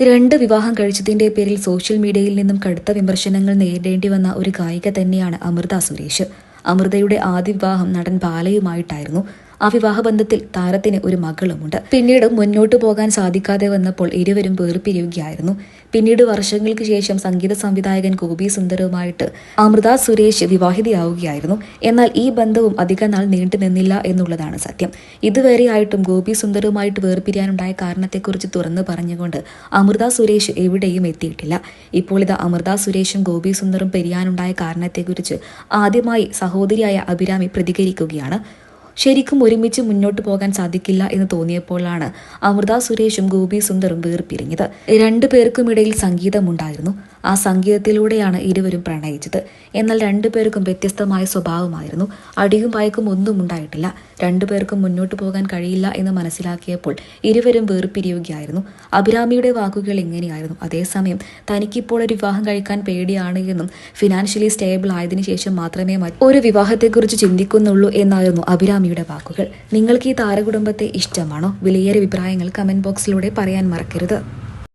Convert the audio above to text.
രണ്ട് വിവാഹം കഴിച്ചതിന്റെ പേരിൽ സോഷ്യൽ മീഡിയയിൽ നിന്നും കടുത്ത വിമർശനങ്ങൾ നേരിടേണ്ടി വന്ന ഒരു ഗായിക തന്നെയാണ് അമൃത സുരേഷ്. അമൃതയുടെ ആദ്യ വിവാഹം നടൻ ബാലയുമായിട്ടായിരുന്നു. ആ വിവാഹബന്ധത്തിൽ താരത്തിന് ഒരു മകളുമുണ്ട്. പിന്നീട് മുന്നോട്ട് പോകാൻ സാധിക്കാതെ വന്നപ്പോൾ ഇരുവരും വേർപിരിയുകയായിരുന്നു. പിന്നീട് വർഷങ്ങൾക്ക് ശേഷം സംഗീത സംവിധായകൻ ഗോപി സുന്ദരവുമായിട്ട് അമൃത സുരേഷ് വിവാഹിതയാവുകയായിരുന്നു. എന്നാൽ ഈ ബന്ധവും അധിക നാൾ നീണ്ടു നിന്നില്ല എന്നുള്ളതാണ് സത്യം. ഇതുവരെയായിട്ടും ഗോപി സുന്ദരവുമായിട്ട് വേർപിരിയാനുണ്ടായ കാരണത്തെക്കുറിച്ച് തുറന്നു പറഞ്ഞുകൊണ്ട് അമൃത സുരേഷ് എവിടെയും എത്തിയിട്ടില്ല. ഇപ്പോൾ ഇത് അമൃത സുരേഷും ഗോപി സുന്ദറും പിരിയാനുണ്ടായ കാരണത്തെക്കുറിച്ച് ആദ്യമായി സഹോദരിയായ അഭിരാമി പ്രതികരിക്കുകയാണ്. ശരിക്കും ഒരുമിച്ച് മുന്നോട്ട് പോകാൻ സാധിക്കില്ല എന്ന് തോന്നിയപ്പോഴാണ് അമൃത സുരേഷും ഗോപി സുന്ദറും വേർപിരിഞ്ഞത്. രണ്ടു പേർക്കുമിടയിൽ സംഗീതമുണ്ടായിരുന്നു. ആ സംഗീതത്തിലൂടെയാണ് ഇരുവരും പ്രണയിച്ചത്. എന്നാൽ രണ്ടുപേർക്കും വ്യത്യസ്തമായ സ്വഭാവമായിരുന്നു. അടിയും പായക്കും ഒന്നും ഉണ്ടായിട്ടില്ല. രണ്ടുപേർക്കും മുന്നോട്ട് പോകാൻ കഴിയില്ല എന്ന് മനസ്സിലാക്കിയപ്പോൾ ഇരുവരും വേർപിരിയുകയായിരുന്നു. അഭിരാമിയുടെ വാക്കുകൾ ഇങ്ങനെയായിരുന്നു. അതേസമയം തനിക്കിപ്പോൾ ഒരു വിവാഹം കഴിക്കാൻ പേടിയാണ് എന്നും ഫിനാൻഷ്യലി സ്റ്റേബിൾ ആയതിനു ശേഷം മാത്രമേ ഒരു വിവാഹത്തെക്കുറിച്ച് ചിന്തിക്കുന്നുള്ളൂ എന്നായിരുന്നു അഭിരാമിയുടെ വാക്കുകൾ. നിങ്ങൾക്ക് ഈ താരകുടുംബത്തെ ഇഷ്ടമാണോ? വിലയേറെ അഭിപ്രായങ്ങൾ കമന്റ് ബോക്സിലൂടെ പറയാൻ മറക്കരുത്.